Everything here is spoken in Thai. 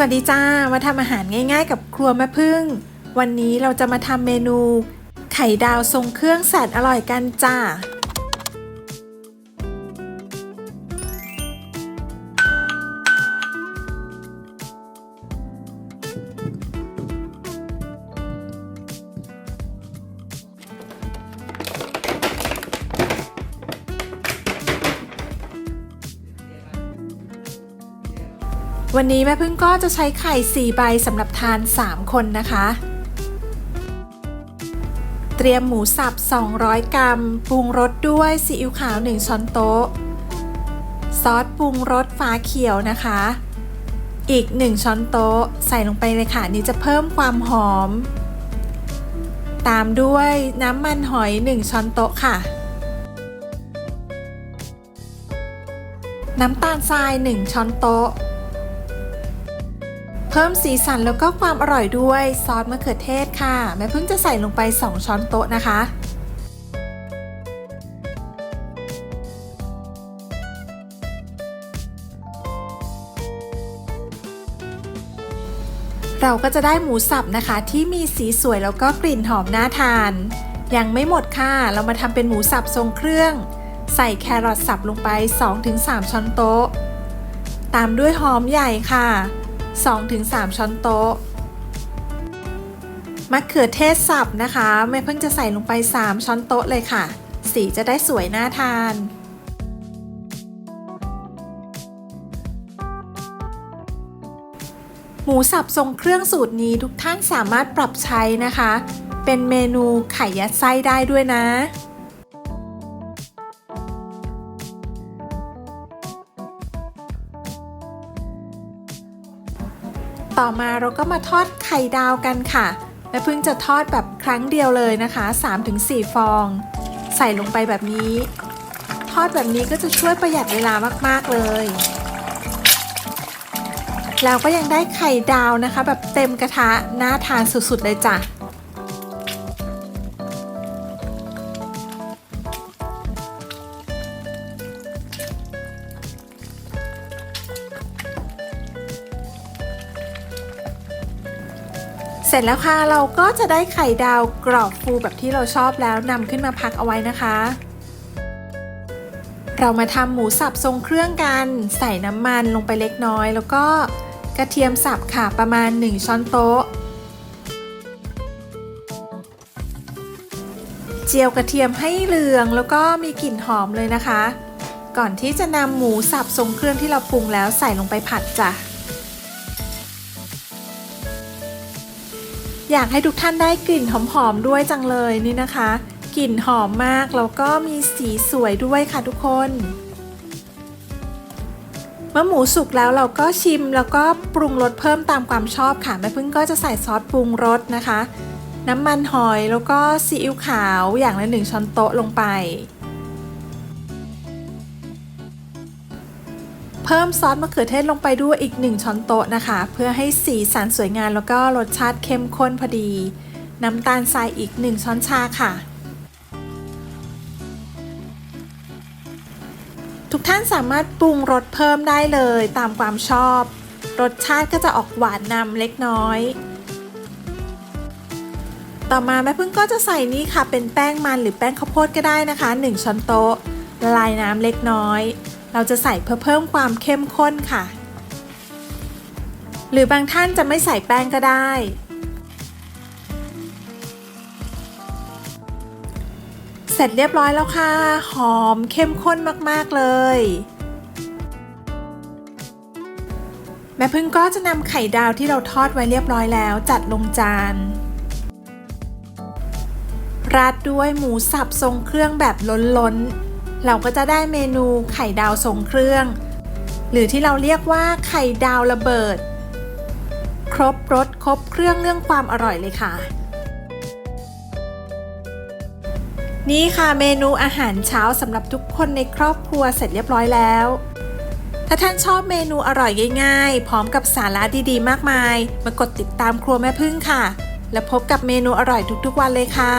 วัสดีจ้า มาทำอาหารง่าย ๆ กับครัวแม่พึ่ง วันนี้เราจะมาทำเมนู ไข่ดาวทรงเครื่องแสนอร่อยกันจ้า วันนี้แม่พึ่งก็จะใช้ไข่4ใบสำหรับทาน 3 คนนะคะ เตรียมหมูสับ 200 กรัม ปรุงรสด้วยซีอิ๊วขาว 1 ช้อนโต๊ะ ซอสปรุงรสฟ้าเขียวนะคะ อีก 1 ช้อนโต๊ะ ใส่ลงไปเลยค่ะ นี่จะเพิ่มความหอม ตามด้วยน้ำมันหอย 1 ช้อนโต๊ะค่ะน้ำตาลทราย 1 ช้อนโต๊ะ เพิ่มสีสันแล้วก็ความอร่อยด้วยซอสมะเขือเทศค่ะ แม่เพิ่งจะใส่ลงไป 2 ช้อนโต๊ะนะคะเราก็จะได้หมูสับนะคะที่มีสีสวยแล้วก็กลิ่นหอมน่าทาน ยังไม่หมดค่ะ เรามาทำเป็นหมูสับทรงเครื่อง ใส่แครอทสับลงไป 2-3 ช้อนโต๊ะ ตามด้วยหอมใหญ่ค่ะ 2-3 ช้อนโต๊ะมะเขือเทศสับนะคะแม่เพิ่งจะใส่ลงไป 3 ช้อนโต๊ะเลยค่ะ สีจะได้สวยน่าทาน หมูสับทรงเครื่องสูตรนี้ทุกท่านสามารถปรับใช้นะคะ เป็นเมนูไข่ยัดไส้ได้ด้วยนะ ต่อมาเราก็มาทอดไข่ดาวกันค่ะแม่พึ่งจะทอดแบบครั้งเดียวเลยนะคะ 3-4 ฟอง ใส่ลงไปแบบนี้ ทอดแบบนี้ก็จะช่วยประหยัดเวลามากๆเลย แล้วก็ยังได้ไข่ดาวนะคะ แบบเต็มกระทะน่าทานสุดๆเลยจ้ะ เสร็จแล้วค่ะเราก็จะได้ไข่ดาวกรอบฟูแบบที่เราชอบแล้วนำขึ้นมาพักเอาไว้นะคะ เรามาทำหมูสับทรงเครื่องกัน ใส่น้ำมันลงไปเล็กน้อย แล้วก็กระเทียมสับค่ะประมาณ 1 ช้อนโต๊ะ เจียวกระเทียมให้เหลืองแล้วก็มีกลิ่นหอมเลยนะคะ ก่อนที่จะนำหมูสับทรงเครื่องที่เราปรุงแล้วใส่ลงไปผัดจ้ะ อยากให้ทุกท่านได้กลิ่นหอมๆด้วยจังเลยนี่นะคะ กลิ่นหอมมากแล้วก็มีสีสวยด้วยค่ะทุกคน เมื่อหมูสุกแล้วเราก็ชิมแล้วก็ปรุงรสเพิ่มตามความชอบค่ะแม่พึ่งก็จะใส่ซอสปรุงรสนะคะ น้ำมันหอยแล้วก็ซีอิ๊วขาวอย่างละหนึ่งช้อนโต๊ะลงไป พิ่มซอสมะเขือเทศลงไปด้วยอีก 1 ช้อนโต๊ะนะคะ เพื่อให้สีสันสวยงามแล้วก็รสชาติเข้มข้นพอดี น้ำตาลทรายอีก 1 ช้อนชาค่ะ ทุกท่านสามารถปรุงรสเพิ่มได้เลยตามความชอบ รสชาติก็จะออกหวานนำเล็กน้อย ต่อมาแม่พึ่งก็จะใส่นี่ค่ะ เป็นแป้งมันหรือแป้งข้าวโพดก็ได้นะคะ 1 ช้อนโต๊ะละลายน้ำเล็กน้อย เราจะใส่เพื่อเพิ่มความเข้มข้นค่ะ หรือบางท่านจะไม่ใส่แป้งก็ได้ เสร็จเรียบร้อยแล้วค่ะ หอมเข้มข้นมากๆเลย แม่พึ่งก็จะนำไข่ดาวที่เราทอดไว้เรียบร้อยแล้ว จัดลงจานราดด้วยหมูสับทรงเครื่องแบบล้นๆ เราก็จะได้เมนูไข่ดาวทรงเครื่อง หรือที่เราเรียกว่าไข่ดาวระเบิด ครบรสครบเครื่องเรื่องความอร่อยเลยค่ะ นี่ค่ะเมนูอาหารเช้าสำหรับทุกคนในครอบครัวเสร็จเรียบร้อยแล้ว ถ้าท่านชอบเมนูอร่อยง่ายๆ พร้อมกับสาระดีๆ มากมาย มากดติดตามครัวแม่พึ่งค่ะ และพบกับเมนูอร่อยทุกๆวันเลยค่ะ